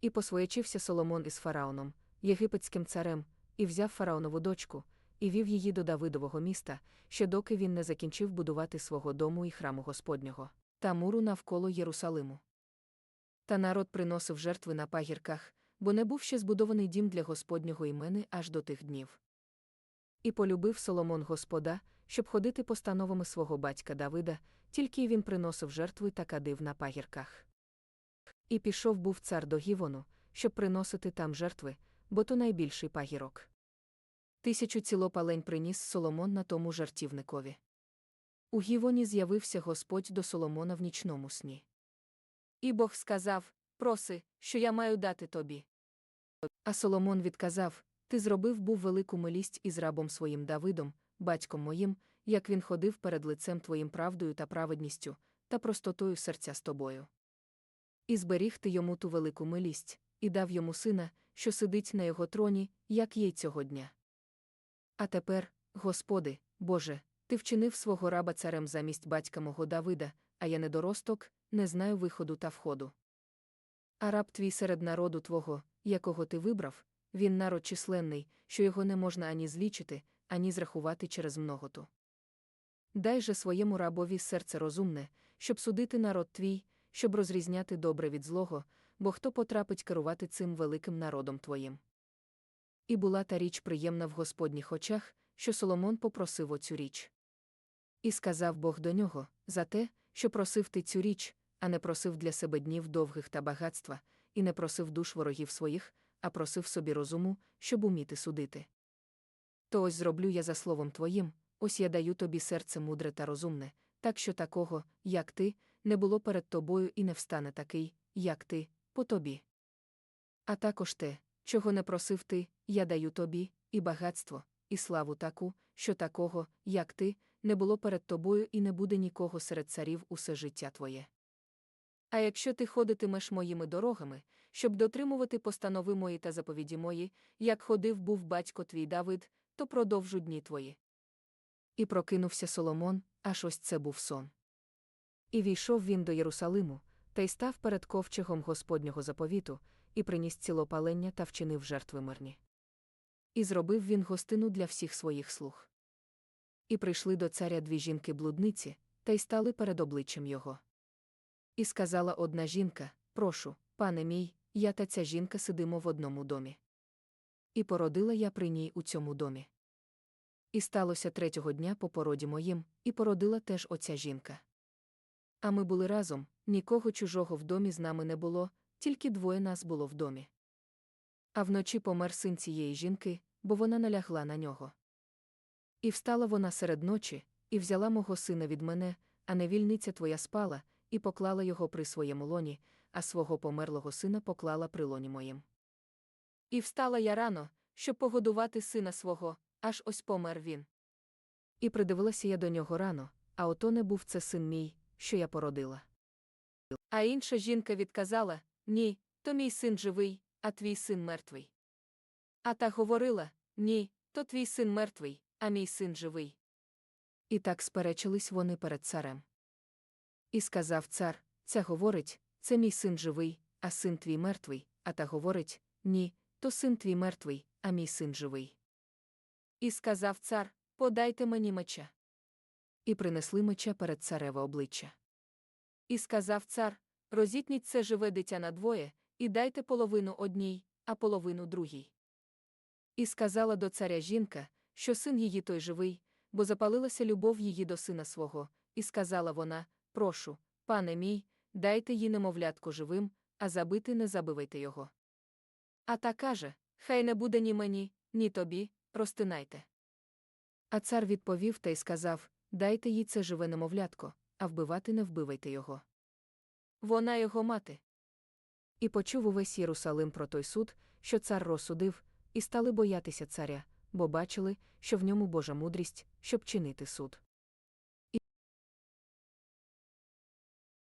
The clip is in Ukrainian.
І посвоячився Соломон із фараоном, єгипетським царем, і взяв фараонову дочку, і вів її до Давидового міста, ще доки він не закінчив будувати свого дому і храму Господнього, та муру навколо Єрусалиму. Та народ приносив жертви на пагірках, бо не був ще збудований дім для Господнього імени аж до тих днів. І полюбив Соломон Господа, щоб ходити постановами свого батька Давида, тільки й він приносив жертви та кадив на пагірках. І пішов був цар до Гівону, щоб приносити там жертви, бо то найбільший пагірок. Тисячу цілопалень приніс Соломон на тому жартівникові. У Гівоні з'явився Господь до Соломона в нічному сні. І Бог сказав Проси, що я маю дати тобі. А Соломон відказав Ти зробив був велику милість із рабом своїм Давидом, батьком моїм, як він ходив перед лицем твоїм правдою та праведністю, та простотою серця з тобою. І зберіг ти йому ту велику милість, і дав йому сина, що сидить на його троні, як є цього дня. А тепер, Господи, Боже, ти вчинив свого раба царем замість батька мого Давида, а я недоросток, не знаю виходу та входу. А раб твій серед народу твого, якого ти вибрав, він народ численний, що його не можна ані злічити, ані зрахувати через многоту. Дай же своєму рабові серце розумне, щоб судити народ твій, щоб розрізняти добре від злого, бо хто потрапить керувати цим великим народом твоїм. І була та річ приємна в Господніх очах, що Соломон попросив оцю річ. І сказав Бог до нього за те, що просив ти цю річ, а не просив для себе днів довгих та багатства, і не просив душ ворогів своїх, а просив собі розуму, щоб уміти судити. То ось зроблю я за словом твоїм, ось я даю тобі серце мудре та розумне, так що такого, як ти, не було перед тобою і не встане такий, як ти, по тобі. А також те, чого не просив ти, я даю тобі, і багатство, і славу таку, що такого, як ти, не було перед тобою і не буде нікого серед царів усе життя твоє. А якщо ти ходитимеш моїми дорогами, щоб дотримувати постанови мої та заповіді мої, як ходив був батько твій Давид, то продовжу дні твої. І прокинувся Соломон, аж ось це був сон. І війшов він до Єрусалиму, та й став перед ковчегом Господнього заповіту, і приніс цілопалення та вчинив жертви мирні. І зробив він гостину для всіх своїх слуг. І прийшли до царя дві жінки-блудниці, та й стали перед обличчям його. І сказала одна жінка Прошу, пане мій, я та ця жінка сидимо в одному домі. І породила я при ній у цьому домі. І сталося третього дня по породі моїм, і породила теж оця жінка. А ми були разом, нікого чужого в домі з нами не було, тільки двоє нас було в домі. А вночі помер син цієї жінки, бо вона налягла на нього. І встала вона серед ночі, і взяла мого сина від мене, а невільниця твоя спала, і поклала його при своєму лоні, а свого померлого сина поклала при лоні моїм. І встала я рано, щоб погодувати сина свого, аж ось помер він. І придивилася я до нього рано, а ото не був це син мій, що я породила. А інша жінка відказала Ні, то мій син живий, а твій син мертвий. А та говорила Ні, то твій син мертвий, а мій син живий. І так сперечились вони перед царем. І сказав цар Ця говорить, це мій син живий, а син твій мертвий, а та говорить Ні, то син твій мертвий, а мій син живий. І сказав цар Подайте мені меча. І принесли меча перед цареве обличчя. І сказав цар Розітніть це живе дитя на двоє, і дайте половину одній, а половину другій. І сказала до царя жінка, що син її той живий, бо запалилася любов її до сина свого, і сказала вона Прошу, пане мій, дайте їй немовлятку живим, а забити не забивайте його. А та каже Хай не буде ні мені, ні тобі, розтинайте. А цар відповів та й сказав Дайте їй це живе немовлятко, а вбивати не вбивайте його. Вона його мати. І почув увесь Єрусалим про той суд, що цар розсудив, і стали боятися царя, бо бачили, що в ньому Божа мудрість, щоб чинити суд.